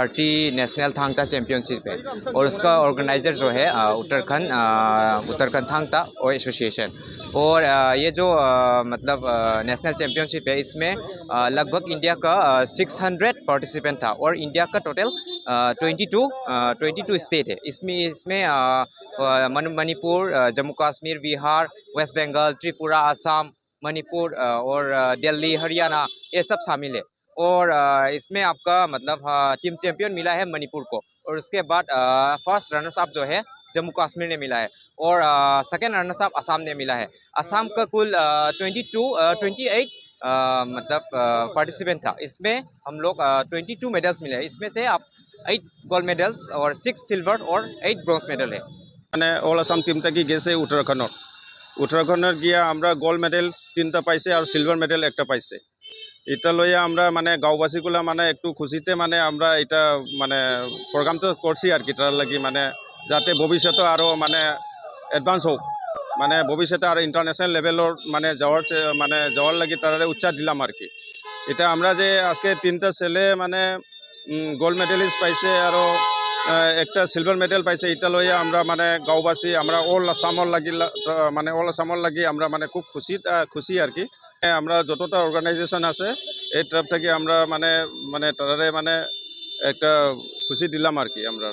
Thirty national Thangta championship है। और उसका ऑर्गेनाइजर जो है उत्तराखंड उत्तराखंड थांगता और एसोसिएशन। और ये जो मतलब नेशनल चैम्पियनशिप है, इसमें लगभग इंडिया का सिक्स हंड्रेड पार्टिसिपेंट था। और इंडिया का total twenty two twenty two state है। इसमें इसमें मणिपुर जम्मू कश्मीर, बिहार, वेस्ट बंगाल, त्रिपुरा, आसाम, मणिपुर और दिल्ली, हरियाणा, ये सब शामिल है। और इसमें आपका मतलब हाँ, टीम चैम्पियन मिला है मणिपुर को। और उसके बाद फ़र्स्ट रनर्स अप जो है, जम्मू कश्मीर ने मिला है। और सेकेंड रनर्स अप असम ने मिला है। असम का कुल ट्वेंटी टू ट्वेंटी एट मतलब पार्टिसिपेंट था। इसमें हम लोग ट्वेंटी टू मेडल्स मिले हैं। इसमें से आप एट गोल्ड मेडल्स और सिक्स सिल्वर और एट ब्रॉन्ज मेडल है। मैंने ऑल असम टीम तक ही गेस है उत्तराखंड উত্তরাখণ্ডত গিয়া আমরা গোল্ড মেডেল তিনটা পাইছে আর সিলভার মেডেল একটা পাইছে। এটা লইয়া আমরা মানে গাঁওবাসীগুলা মানে একটু খুশিতে মানে আমরা এটা মানে প্রোগ্রামটা করছি আর কি, তার লাগি মানে যাতে ভবিষ্যতে আরও মানে অ্যাডভান্স হোক। মানে ভবিষ্যতে আরও ইন্টারন্যাশনাল লেভেলের মানে যাওয়ার মানে যাওয়ার লাগি তারা উৎসাহ দিলাম আর কি। এটা আমরা যে আজকে তিনটা ছেলে মানে গোল্ড মেডেলিস্ট পাইছে আরও একটা সিলভার মেডেল পাইছে এটা লইয়া আমরা মানে গাঁওবাসী, আমরা অল আসামর লাগি মানে অল আসামর লাগি আমরা মানে খুব খুশি খুশি আর কি। আমরা যতটা অর্গানাইজেশন আছে, এই তরফ থেকে আমরা মানে মানে তারারে মানে একটা খুশি দিলাম আর কি আমরা।